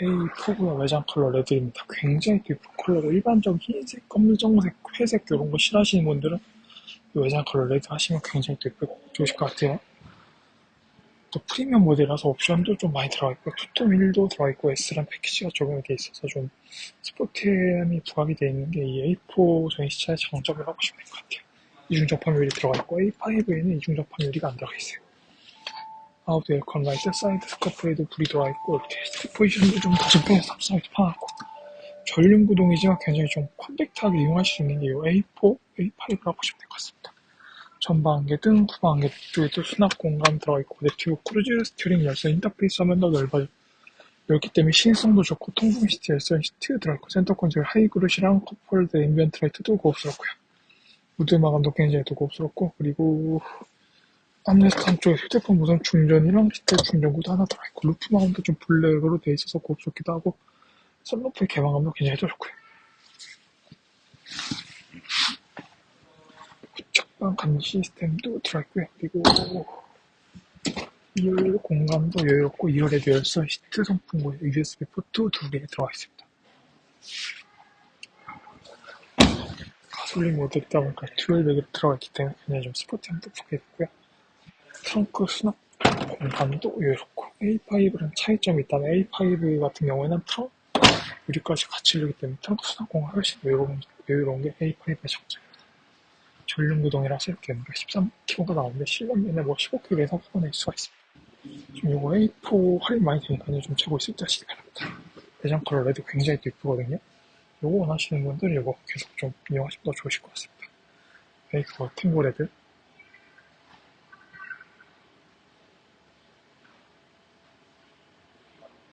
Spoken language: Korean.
A4고요. 외장 컬러 레드입니다. 굉장히 또 예쁜 컬러고 일반적인 흰색, 검정색, 회색 이런 거 싫어하시는 분들은 이 외장 컬러 레드 하시면 굉장히 또 예쁘고 좋으실 것 같아요. 또 프리미엄 모델이라서 옵션도 좀 많이 들어가 있고 투톤 휠도 들어가 있고 S란 패키지가 적용이 돼 있어서 좀 스포티함이 부각이 되어 있는 게 이 A4 전시차의 장점이라고 보시면 될 것 같아요. 유리 들어가 있고 A5에는 이중접합 유리가 안 들어가 있어요. 아웃 에어컨 라이트, 사이드 스카프에도 불이 들어가 있고 스틱 포지션도 좀 다섯 배에서 탑사이드 파놨고 전륜 구동이지만 굉장히 좀 컴팩트하게 이용하실 수 있는 게 이 A4, A5라고 보시면 될 것 같습니다. 전방 안개등, 후방 안개 쪽에도 수납 공간 들어가 있고 네티브 크루즈 스티어링 열선 인터페이스 화면 더 넓어요. 넓기 때문에 신성도 좋고 통풍 시트 열선 시트 들어있고 센터 컨솔 하이그루시랑 컵홀드 앰비언트 라이트도 고급스럽고요. 무드 마감도 굉장히 또 고급스럽고 그리고 암레스트 한쪽에 휴대폰 무선 충전이랑 시트 충전구도 하나 들어있고 루프 마감도 좀 블랙으로 돼 있어서 고급스럽기도 하고 선루프의 개방감도 굉장히 또 좋고요. 후측방 감지 시스템도 들어있고요. 그리고 2열 공간도 여유롭고 2열에도 열선 시트 송풍구에 USB 포트 두 개 들어가 있습니다. 가솔린 모델이다 보니까 듀얼 배기 들어가 있기 때문에 굉장히 좀 스포티함도 붙게 됐고요. 트렁크 수납 공간도 여유롭고 A5랑 차이점이 있다면 A5 같은 경우에는 트렁크 유리까지 같이 열리기 때문에 트렁크 수납 공간 훨씬 여유로운, 여유로운 게 A5의 장점입니다. 전륜 구동이라서 이렇게 13kg가 나오는데 실내면에 뭐 15kg에서 확보낼 수가 있습니다. 지금 이거 A4 할인 많이 되니까 좀 재고 있을 때 하시기 바랍니다. 내장 컬러 레드 굉장히 또 이쁘거든요. 요거 원하시는 분들은 이거 계속 좀 이용하시면 더 좋으실 것 같습니다. A4 탱고 레드